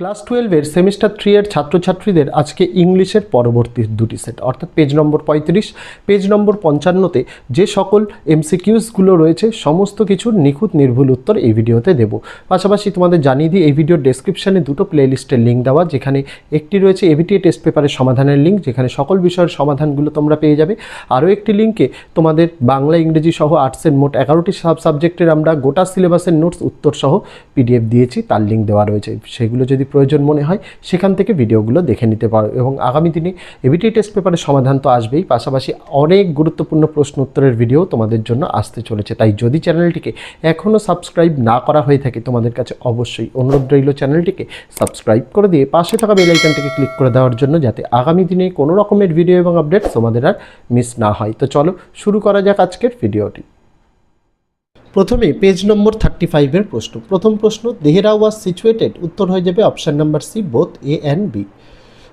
Class টুয়েলভের semester three এর ছাত্রছাত্রীদের আজকে ইংলিশের পরবর্তী দুটি সেট। অর্থাৎ পেজ নম্বর পঁয়ত্রিশ, পেজ নম্বর পঞ্চান্নতে যে সকল এমসিকিউসগুলো রয়েছে, সমস্ত কিছুর নিখুঁত নির্ভুল উত্তর এই ভিডিওতে দেব। পাশাপাশি তোমাদের জানিয়ে দিই, এই ভিডিওর ডেসক্রিপশনে দুটো প্লেলিস্টের লিঙ্ক দেওয়া, যেখানে একটি রয়েছে এভিটিএ টেস্ট পেপারের সমাধানের লিঙ্ক যেখানে সকল বিষয়ের সমাধানগুলো তোমরা পেয়ে যাবে। আরও একটি লিঙ্কে তোমাদের বাংলা, ইংরেজি সহ আর্টসের মোট এগারোটি সাব সাবজেক্টের আমরা গোটা সিলেবাসের নোটস উত্তর সহ পিডিএফ দিয়েছি, তার লিঙ্ক দেওয়া রয়েছে। সেগুলো যদি প্রয়োজন মনে হয়, সেখান থেকে ভিডিওগুলো দেখে নিতে পারো এবং আগামী দিনে এবিটি টেস্ট পেপারের সমাধান তো আসবেই। পাশাপাশি অনেক গুরুত্বপূর্ণ প্রশ্ন উত্তরের ভিডিও তোমাদের জন্য আসতে চলেছে। তাই যদি চ্যানেলটিকে এখনও সাবস্ক্রাইব না করা হয়ে থাকে, তোমাদের কাছে অবশ্যই অনুরোধ রইল চ্যানেলটিকে সাবস্ক্রাইব করে দিয়ে পাশে থাকা বেল আইকনটিকে ক্লিক করে দেওয়ার জন্য যাতে আগামী দিনে কোনো রকমের ভিডিও এবং আপডেট তোমাদের আর মিস না হয়। তো চলো শুরু করা যাক আজকের ভিডিওটি। প্রথমে পেজ নম্বর থার্টি ফাইভের প্রশ্ন। প্রথম প্রশ্ন, দেহেরা ওয়াজ সিচুয়েটেড উত্তর হয়ে যাবে option number C both A and B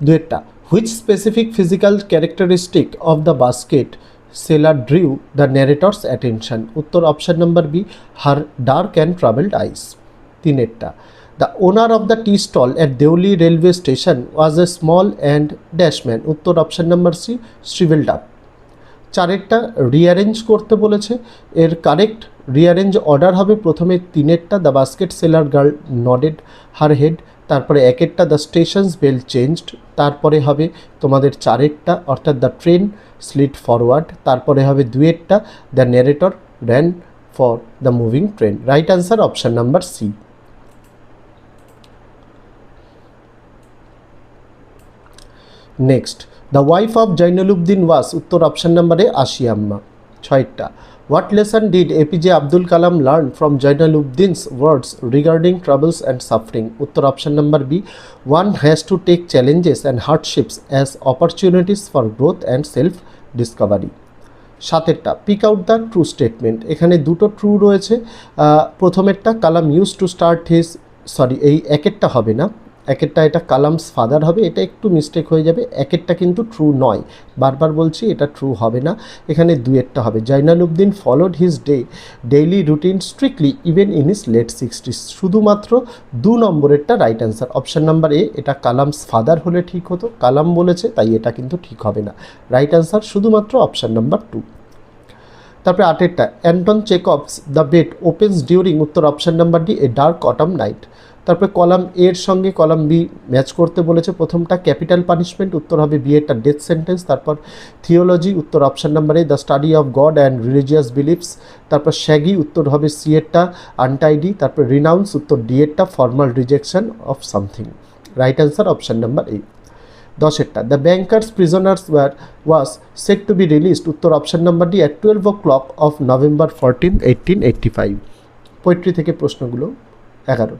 দুয়েরটা which specific physical characteristic of the basket seller drew the narrator's attention উত্তর option number B her dark and travelled eyes তিনেরটা the owner of the tea stall at Deoli railway station was a small and dash man উত্তর option number C shrivelled up চারেরটা rearrange করতে বলেছে। এর correct rearrange order হবে। প্রথমে তিনেরটা the basket seller girl nodded her head তারপরে একেরটা the stations bell changed তারপরে হবে তোমাদের চারেরটা, অর্থাৎ দ্য ট্রেন স্লিট ফরওয়ার্ড তারপরে হবে দুয়েরটা the narrator ran for the moving train right answer option number C next the wife of Jainulabdeen was উত্তর অপশান নাম্বারে আশিয়াম্মা ছয়টা। What lesson did APJ Abdul Kalam learn from Jainulabdeen's words regarding travels and suffering উত্তর option number B one has to take challenges and hardships as opportunities for growth and self discovery সাতেরটা pick out the true statement এখানে দুটো true রয়েছে। প্রথমেরটা Kalam use to start his sorry এই একেরটা হবে না। একেরটা এটা Kalam's father হবে, এটা একটু মিস্টেক হয়ে যাবে। একেরটা কিন্তু ট্রু নয়। বারবার বলছি, এটা ট্রু হবে না। এখানে দুয়েরটা হবে। Jainulabdeen followed his day daily routine strictly even in his late sixties শুধুমাত্র দু নম্বরেরটা right answer option number A এটা কালামস ফাদার হলে ঠিক হতো। কালাম বলেছে, তাই এটা কিন্তু ঠিক হবে না। রাইট অ্যান্সার শুধুমাত্র অপশান নাম্বার টু তারপরে আটেরটা, Anton Chekhov's the bet opens during উত্তর option number D a dark autumn night তারপরে কলাম এর সঙ্গে কলাম বি ম্যাচ করতে বলেছে। প্রথমটা ক্যাপিটাল পানিশমেন্ট, উত্তর হবে বি ডেথ সেন্টেন্স, তারপর থিওলজি, উত্তর option number A, the study of God and religious beliefs, তারপর শ্যাগি উত্তর হবে সি এরটা আনটাইডি, তারপর রিনাউন্স, উত্তর D এরটা formal rejection of something. Right answer option number A. দশেরটা the bankers prisoners war, was set to be released, উত্তর option number D, at twelve o'clock of November fourteen, eighteen, eighty five. Poetry থেকে প্রশ্নগুলো এগারো।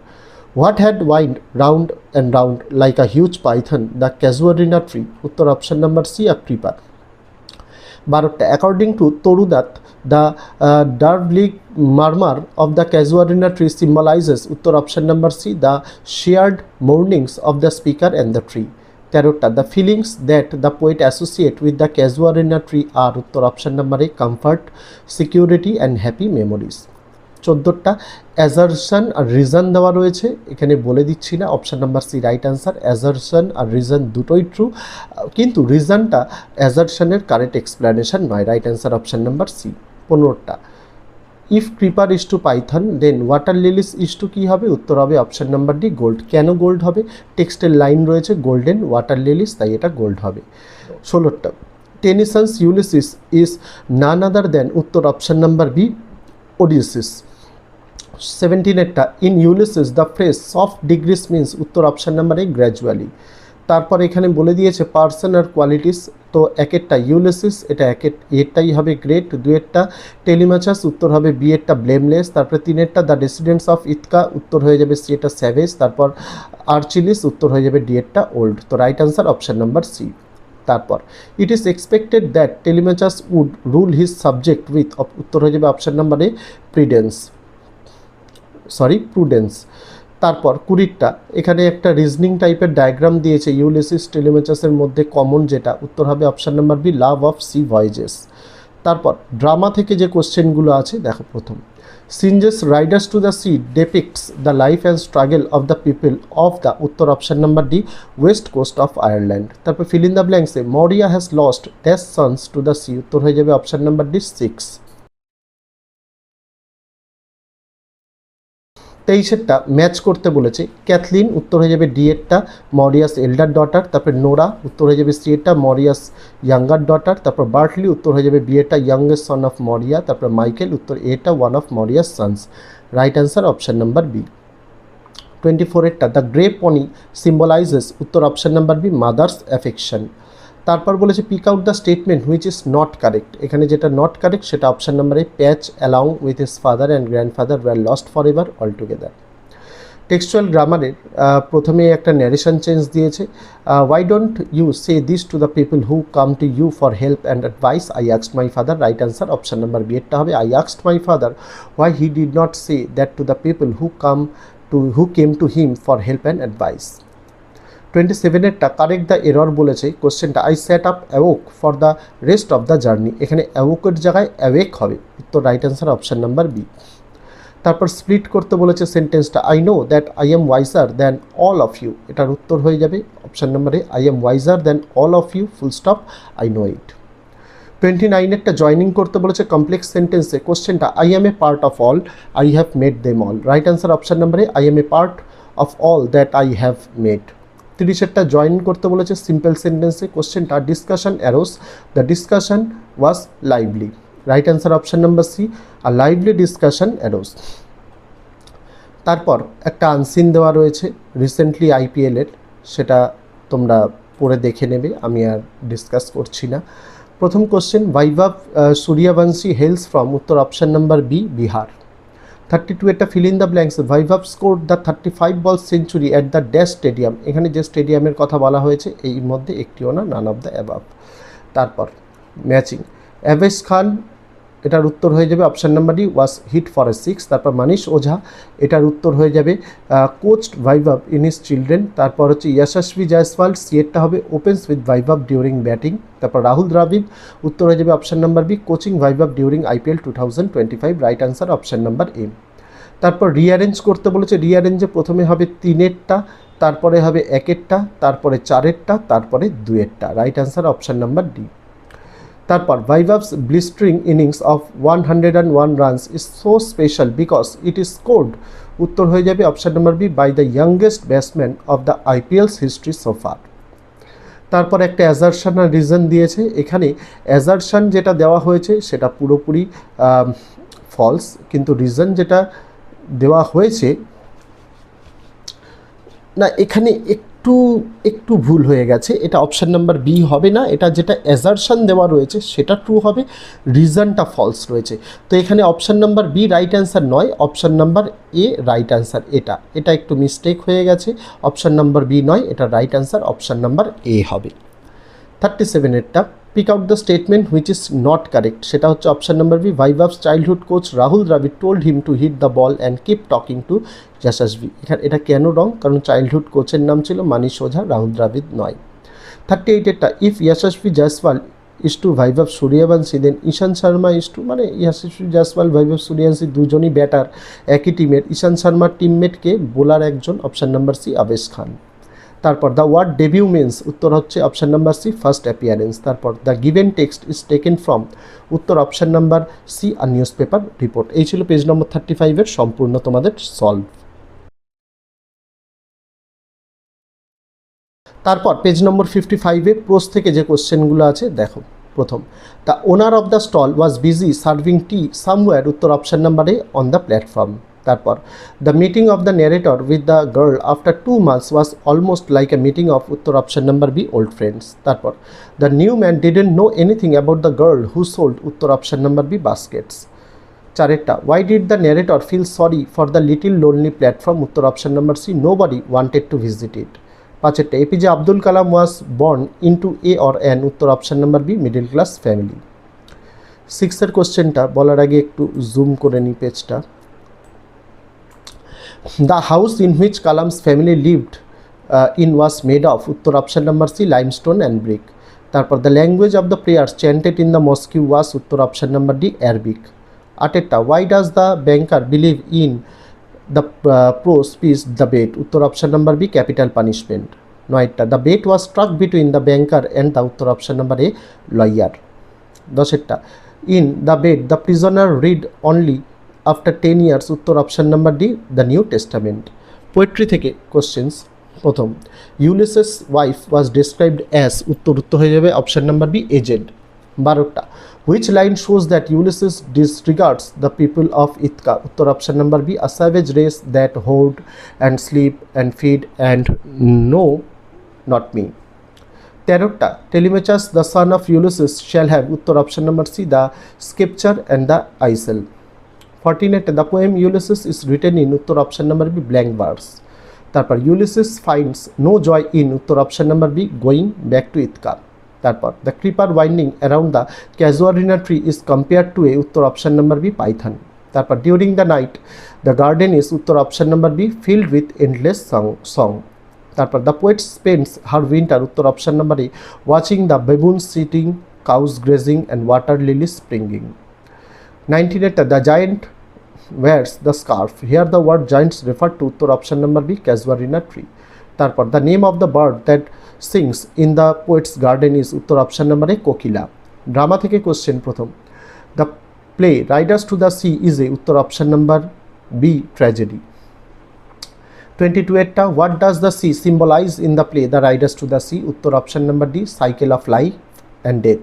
What had wind round and round like a huge python the casuarina tree উত্তর option number C a creeper বারোটা according to Toru Dutt the dirgelike murmur of the casuarina tree symbolizes উত্তর option number C the shared mornings of the speaker and the tree তেরোটা the feelings that the poet associate with the casuarina tree are উত্তর option number A comfort security and happy memories চোদ্দোটা assertion আর reason দেওয়া রয়েছে। এখানে বলে দিচ্ছি না option number C right answer assertion আর রিজন দুটোই ট্রু কিন্তু রিজনটা অ্যাজারশনের কারেক্ট এক্সপ্লেনেশন নয় right answer option number C পনেরোটা if creeper is to python then water lilies is to কী হবে? উত্তর হবে অপশান নাম্বার ডি গোল্ড কেন গোল্ড হবে? টেক্সটের লাইন রয়েছে গোল্ডেন ওয়াটার লিলিস তাই এটা গোল্ড হবে। ষোলোটা টেনিসন্স Ulysses is none other than উত্তর option number B Odysseus সেভেন্টিনেরটা in Ulysses the phrase soft degrees means উত্তর অপশান নাম্বার গ্র্যাজুয়ালি তারপর এখানে বলে দিয়েছে পার্সন আর কোয়ালিটিস তো একেরটা ইউলিসিস এটা একের এরটাই হবে গ্রেট দুয়েরটা টেলিমাচাস উত্তর হবে বি এরটা ব্লেমলেস তারপরে তিনেরটা দ্য রেসিডেন্টস অফ ইতকা উত্তর হয়ে যাবে সি এটা স্যাভেজ তারপর আর্চিলিস উত্তর হয়ে যাবে ডি এরটা ওল্ড তো right answer option number C তারপর it is expected that Telemachus would rule his subject with উত্তর হয়ে যাবে option number A prudence sorry prudence তারপর কুড়িরটা এখানে একটা রিজনিং টাইপের ডায়াগ্রাম দিয়েছে ইউলিসিস টেলিমেচাসের মধ্যে কমন যেটা। উত্তর হবে option number B love of sea voyages তারপর ড্রামা থেকে যে কোশ্চেনগুলো আছে, দেখো প্রথম। Singe's Riders to the Sea depicts the life and struggle of the people of the the west coast of Ireland তারপর fill in the ব্ল্যাঙ্কসে Maurya has lost dash sons to the sea উত্তর হয়ে যাবে option number D six তেইশেরটা match করতে বলেছে। Cathleen, উত্তর হয়ে যাবে ডি এরটা মরিয়াস এল্ডার ডটার, তারপর নোরা, উত্তর হয়ে যাবে সি এরটা মরিয়াস ইয়াঙ্গার ডটার, তারপর বার্টলি, উত্তর হয়ে যাবে বি এরটা ইয়াংগেস্ট সন অফ মরিয়া, তারপর মাইকেল, উত্তর এটা, one of Maurya's sons. Right answer option number B. Twenty ফোরেরটা the grey pony symbolises, উত্তর option number B, mother's affection. তারপর বলেছে pick out the statement which is not correct এখানে যেটা not correct সেটা option নাম্বারে Patch along with his father and grandfather were lost for ever all together textual গ্রামারের প্রথমে একটা ন্যারেশন চেঞ্জ দিয়েছে why don't you say this to the people who come to you for help and advice I আক্সড my father right answer option number B এরটা হবে I আক্সড my father why he did not say that to the people who come to who came to him for help and advice twenty সেভেনেরটা correct the error বলেছে কোশ্চেনটা I set up awoke for the rest of the journey এখানে অ্যাওকের জায়গায় awake হবে, উত্তর right answer option number B তারপর split করতে বলেছে সেন্টেন্সটা I know that I am wiser than all of you এটার উত্তর হয়ে যাবে অপশান নাম্বারে I am wiser than all of you full stop I know it twenty নাইনেরটা joining করতে বলেছে কমপ্লেক্স সেন্টেন্সে কোশ্চেনটা I am a part of all I have made them all right answer option নাম্বারে I am a part of all that I have made তিরিশেরটা join করতে বলেছে simple সেন্টেন্সে কোশ্চেনটা discussion arose the discussion was lively right answer option number C R lively discussion arose তারপর একটা unseen দেওয়া রয়েছে recently আইপিএলের সেটা তোমরা পড়ে দেখে নেবে, আমি আর ডিসকাস করছি না। প্রথম question Vaibhav Suryavanshi hails from উত্তর option number B Bihar thirty two একটা fill in the blanks Vaibhav score the thirty five ball century at the dash stadium এখানে যে স্টেডিয়ামের কথা বলা হয়েছে, এই মধ্যে একটিও না নান অফ দ্য অ্যাবাব তারপর ম্যাচিং অ্যাভেস খান এটার উত্তর হয়ে যাবে option number D was hit for a six তারপর মানিশ ওঝা, এটার উত্তর হয়ে যাবে coached Vaibhav in his children তারপর হচ্ছে যশস্বী জয়সওয়াল সিএটটা হবে opens with Vaibhav during batting তারপর রাহুল দ্রাবিড উত্তর হয়ে যাবে option number B coaching Vaibhav during IPL two thousand twenty five right answer option number A তারপর রিঅ্যারেঞ্জ করতে বলেছে রিঅ্যারেঞ্জে প্রথমে হবে তিনেরটা, তারপরে হবে একেরটা, তারপরে চারেরটা, তারপরে দুয়েরটা right answer option number D তারপর Vaibhav's blistering innings of one hundred and one runs is so special because it is scored উত্তর হয়ে যাবে option number B by the youngest batsman of the IPL's history so far তারপর একটা assertion আর reason দিয়েছে। এখানে assertion যেটা দেওয়া হয়েছে সেটা পুরোপুরি ফলস কিন্তু রিজন যেটা দেওয়া হয়েছে, না, এখানে একটু একটু ভুল হয়ে গেছে। এটা অপশান নাম্বার বি হবে না। এটা যেটা অ্যাজারশান দেওয়া রয়েছে, সেটা ট্রু হবে। রিজনটা ফলস রয়েছে। তো এখানে option number B right answer নয়। Option number A right answer এটা। এটা একটু মিস্টেক হয়ে গেছে। অপশান নাম্বার বি নয়। এটা right answer option number A হবে। Thirty সেভেনেরটা pick out the statement which is not correct সেটা হচ্ছে option number B Vaibhav's childhood coach Rahul Dravid told him to hit the ball and keep talking to Yashasvi এখানে এটা কেন রং কারণ childhood কোচের নাম ছিল মানিশ ওঝা রাহুল দ্রাবিড নয়। Thirty এইটেরটা if Yashasvi Jaiswal is to Vaibhav Suryavanshi then Ishan Sharma is to মানে যশস্বী জয়সওয়াল ভাইভাব সূর্যবংশী দুজনই ব্যাটার একই টিমের ঈশান শর্মার টিমমেটকে বোলার একজন option number C Avesh Khan তারপর দ্য ওয়ার্ড ডেবিউ মিন্স উত্তর হচ্ছে option number C first appearance তারপর the given text is taken from উত্তর অপশান নাম্বার সি আর নিউজ পেপার রিপোর্ট এই ছিল পেজ নম্বর থার্টি ফাইভের সম্পূর্ণ তোমাদের সলভ তারপর পেজ নম্বর ফিফটি ফাইভে প্রোস থেকে যে কোশ্চেনগুলো আছে, দেখো, প্রথম। The owner of the stall was busy serving tea somewhere উত্তর অপশান নাম্বারে অন দ্য প্ল্যাটফর্ম তারপর the meeting of the narrator with the girl after two months was almost like a meeting of উত্তর option number B old friends তারপর the new man didn't know anything about the girl who sold উত্তর option number B baskets চারেরটা why did the narrator feel sorry for the little lonely platform উত্তর option number C nobody wanted to visit it পাঁচেরটা APJ Abdul Kalam was born into a or an উত্তর option number B middle class family সিক্সের কোশ্চেনটা বলার আগে একটু zoom করে নিই পেজটা The house which Kalam's family lived uh, in was made of উত্তর option number C limestone and brick তারপর the language of the prayers chanted in the mosque was উত্তর option number D Arabic আটেরটা why does the banker believe in the pro speech the bet উত্তর option number B capital punishment নয়টা the bet was struck between the banker and the উত্তর option number A lawyer দশেরটা in the bet the prisoner read only after ten years উত্তর option number D the New Testament poetry থেকে questions প্রথম Ulysses wife was described as উত্তর উত্তর হয়ে যাবে option number B AZ বারোটা which line shows that Ulysses disregards the people of Ithaca উত্তর option number B a savage race that hoard and sleep and feed and know not me তেরোটা Telemachus the son of Ulysses shall have উত্তর option number C the sceptre and the isle fourteen eight the poem Ulysses is written in উত্তর option number B blank verse তারপর Ulysses finds no joy in উত্তর option number B going back to Ithaca তারপর the creeper winding around the casuarina tree is compare to a উত্তর option number B python তারপর during the night the garden is উত্তর option number B filled with endless song song তারপর the poet spends her winter উত্তর option number A watching the baboon sitting cows grazing and water lily springing nineteen the giant wears the scarf. Here the word giants refer to উত্তর option number B casuarina tree তারপর the name of the bird that sings in the poet's garden is উত্তর option number A kokila drama থেকে question প্রথম the play riders to the sea is a উত্তর option number B tragedy twenty two এরটা what does the sea symbolise in the play the riders to the sea উত্তর option number D cycle of life and death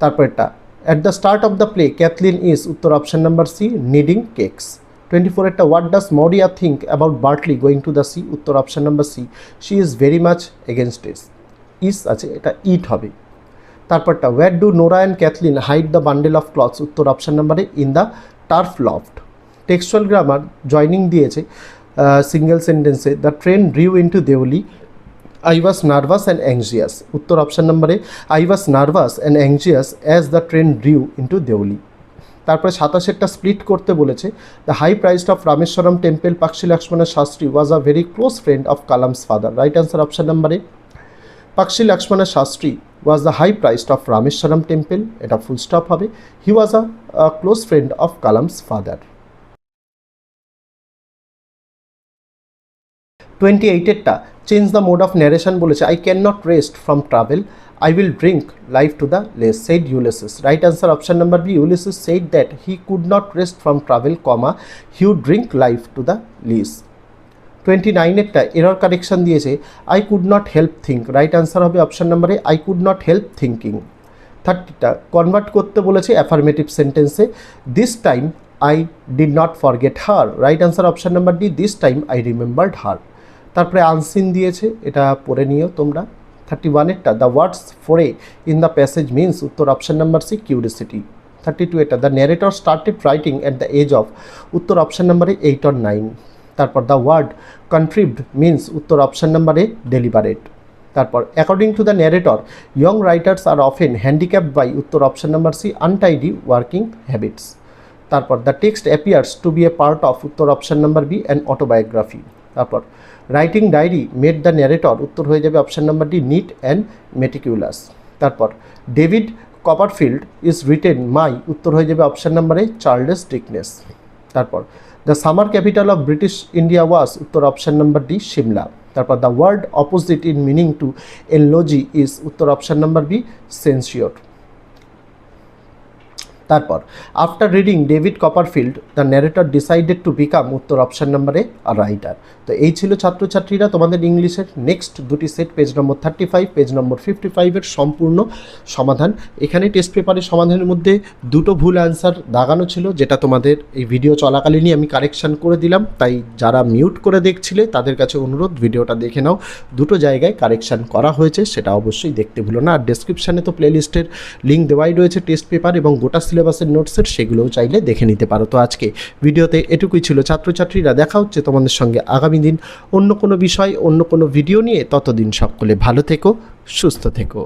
তারপরটা at the start of the play Cathleen is উত্তর option number C kneading cakes twenty four একটা what does Maurya think about Bartley going to the sea উত্তর option number C she is very much against is is আছে, এটা it হবে। তারপরটা where do Nora and Cathleen hide the bundle of clothes উত্তর option নাম্বারে in the turf loft textual grammar joining দিয়েছে single সেন্টেন্সে the train drew into Deoli I was nervous and anxious উত্তর option নম্বরে I was nervous and anxious as the train drew into Deoli তারপরে সাতাশেরটা split করতে বলেছে the high priest of Rameswaram temple Pakshi লক্ষ্মণের Shastri was a very close friend of Kalam's father right answer option নম্বরে Pakshi লক্ষ্মণের Shastri was the high priest of Rameswaram temple এটা full stop হবে. He was a close friend of Kalam's father twenty এইটেরটা change the mode of narration বলেছে I can not rest from travel I will drink life to the lees said Ulysses right answer option number B Ulysses said that he could not rest from travel comma he drink life to the lees twenty নাইনেরটা error correction দিয়েছে I could not help think right answer হবে option নাম্বারে I could not help thinking থার্টিটা convert করতে বলেছে affirmative সেন্টেন্সে this time I did not forget her right answer option number D this time I remembered her তারপরে unseen দিয়েছে, এটা পড়ে নিও তোমরা। Thirty ওয়ানেরটা the words foray in the passage means উত্তর option number C curiosity thirty two এটা the narrator started writing at the age of উত্তর option নাম্বারে এইট অর নাইন তারপর দ্য ওয়ার্ড কন্ট্রিবড মিনস উত্তর অপশন নাম্বারে deliberate তারপর according to the narrator young writers are often handicap by উত্তর option number C untidy working habits তারপর the text appears to be a part of উত্তর option number B and autobiography তারপর writing diary made the narrator উত্তর হয়ে যাবে option number D neat and meticulous তারপর David Copperfield is written by উত্তর হয়ে যাবে option number A Charles Dickens তারপর the summer capital of British India was উত্তর অপশন নাম্বার ডি সিমলা তারপর the word opposite in meaning to eulogy is উত্তর option number B censure তারপর after reading David Copperfield the narrator decided to become উত্তর option number A a writer তো এই ছিল ছাত্রছাত্রীরা তোমাদের ইংলিশের নেক্সট দুটি set page number thirty five page number fifty ফাইভের সম্পূর্ণ সমাধান। এখানে টেস্ট পেপারের সমাধানের মধ্যে দুটো ভুল অ্যান্সার দাগানো ছিল, যেটা তোমাদের এই ভিডিও চলাকালীনই আমি কারেকশান করে দিলাম। তাই যারা মিউট করে দেখছিলে, তাদের কাছে অনুরোধ, ভিডিওটা দেখে নাও। দুটো জায়গায় কারেকশান করা হয়েছে, সেটা অবশ্যই দেখতে ভুলো না। আর ডেসক্রিপশানে তো প্লেলিস্টের লিঙ্ক দেওয়াই রয়েছে টেস্ট পেপার এবং গোটা সিলেবাসের নোটসের সেগুলোও চাইলে দেখে নিতে পারো। তো আজকে ভিডিওতে এটুকুই ছিল। ছাত্রছাত্রীরা দেখা হচ্ছে তোমাদের সঙ্গে আগামী দিন অন্য কোনো বিষয়, অন্য কোনো ভিডিও নিয়ে। ততদিন সকলে ভালো থেকো, সুস্থ থেকো।